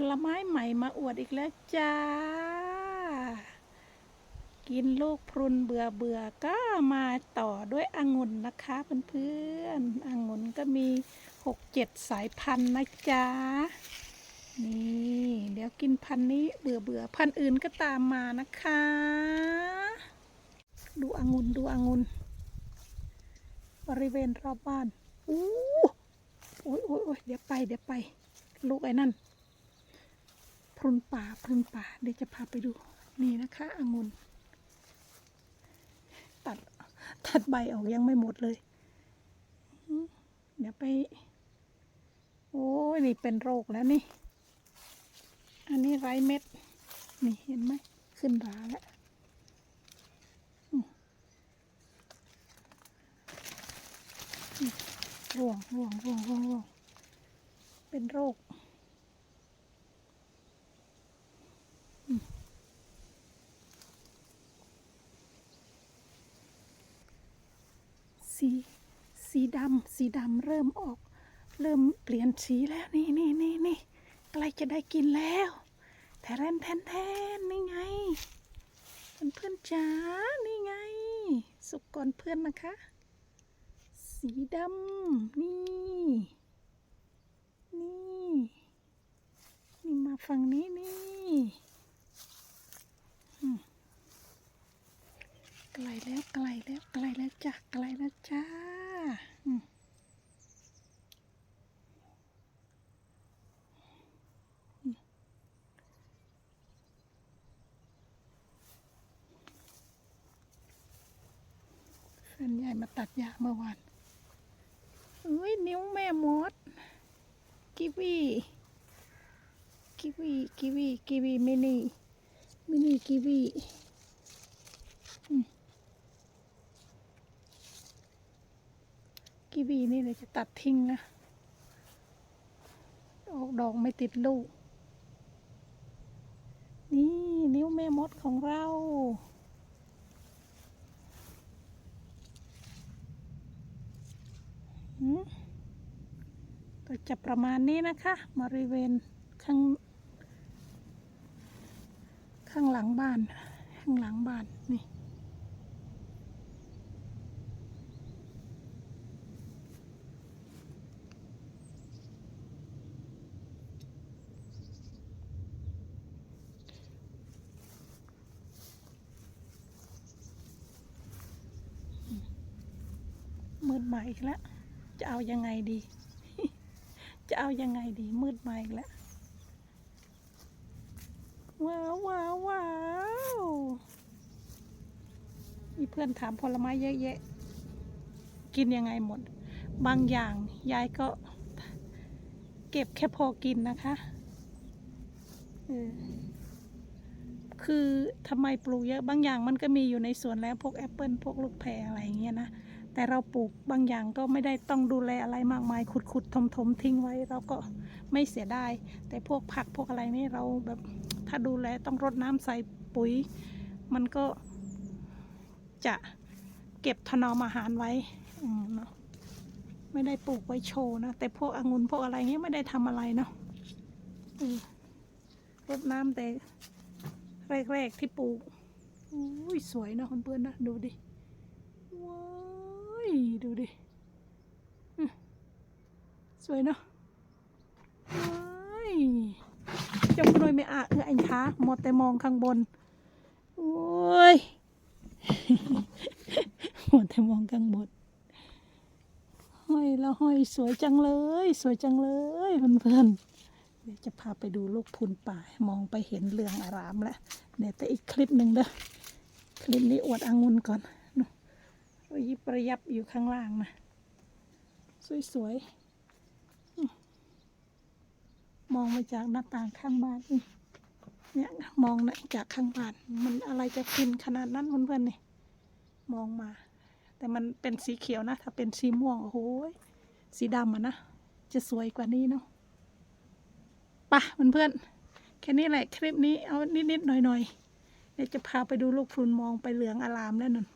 ผลไม้ใหม่มาอวดอีกแล้วจ้า กินลูกพรุนเบื่อเบื่อก็มาต่อด้วยองุ่นนะคะเพื่อนๆองุ่นก็มีหกเจ็ดสายพันธุ์นะจ๊ะ นี่เดี๋ยวกินพันธุ์นี้เบื่อเบื่อพันธุ์อื่นก็ตามมานะคะ ดูองุ่นดูองุ่นบริเวณรอบบ้านอู้โอ้ยโอ้ยโอ้ยเดี๋ยวไปเดี๋ยวไป ลูกไอ้นั่น พรุนป่าพรุนป่าเดี๋ยวจะพาไปดูนี่นะคะองุ่นตัดตัดใบออกยังไม่หมดเลย เดี๋ยวไป โอ้ยนี่เป็นโรคแล้วนี่ อันนี้ไร้เม็ด นี่เห็นไหมขึ้นราแล้วร่วงร่วงร่วงร่วงร่วงเป็นโรค สีสีดำสีดำเริ่มออก เริ่มเปลี่ยนสีแล้วนี่นี่นี่นี่ใกล้จะได้กินแล้วแทนแทนแทนนี่ไงเพื่อนเพื่อนๆจ๋านี่ไง สุกก่อนเพื่อนนะคะ สีดำนี่ นี่ นี่มาฝั่งนี้นี่อืม ไกล แล้วไกลแล้วไกลแล้วจ้ะไกลแล้วจ้าอืมอืมแฟนใหญ่มาตัดหญ้าเมื่อวานอุ้ยนิ้วแม่มด กิวีกิวีกิวีกิวีมินิมินิกิวี กีวีนี่เลยจะตัดทิ้งนะ ออกดอกไม่ติดลูก นี่นิ้วแม่มดของเรา ก็จะประมาณนี้นะคะบริเวณข้าง ข้างหลังบ้าน ข้างหลังบ้านนี่ มืดมาอีกแล้ว จะเอายังไงดี จะเอายังไงดี มืดมาอีกแล้ว ว้าวว้าวว้าวมีเพื่อนถามผลไม้เยอะแยะ กินยังไงหมด บางอย่างยายก็ เก็บแค่พอกินนะคะออคือทำไมปลูกเยอะบางอย่างมันก็มีอยู่ในสวนแล้วพวกแอปเปิลพวกลูกแพรอะไรอย่างเงี้ยนะ แต่เราปลูกบางอย่างก็ไม่ได้ต้องดูแลอะไรมากมายขุดขุดทมทมทิ้งไว้เราก็ไม่เสียดายแต่พวกผักพวกอะไรนี่เราแบบถ้าดูแลต้องรดน้ำใส่ปุ๋ย มันก็จะเก็บถนอมอาหารไว้อืเนาะไม่ได้ปลูกไว้โชว์นะแต่พวกองุ่นพวกอะไรเงี้ยไม่ได้ทำอะไรเนาะรดน้ำแต่แรกๆที่ปลูกอุ้ยสวยเนาะเพื่อนๆนะดูดิว้า ย ดูดิ สวยเนาะว้ยจมกระโดยไม่อะเอออันช้าหมดแต่มองข้างบน โอ้ยหมดแต่มองข้างบน ห้อยแล้วห้อยสวยจังเลย สวยจังเลยเพื่อนๆ เดี๋ยวจะพาไปดูลูกพุนป่า มองไปเห็นเรืองอารามแล้ว เดี๋ยวแต่อีกคลิปหนึ่งเด้อ คลิปนี้อวดองุ่นก่อน ระยิบระยับอยู่ข้างล่างนะ สวยๆ มองมาจากหน้าต่างข้างบ้านนี่เนี่ยมองนะจากข้างบ้าน มันอะไรจะฟินขนาดนั้นเพื่อนๆนี่มองมา แต่มันเป็นสีเขียวนะ ถ้าเป็นสีม่วง โอ้โหสีดำอะนะ จะสวยกว่านี้เนาะปะเพื่อนๆแค่นี้แหละคลิปนี้เอานิดๆหน่อยๆเดี๋ยวจะพาไปดูลูกพรุนมองไปเหลืองอารามแล้วนั่น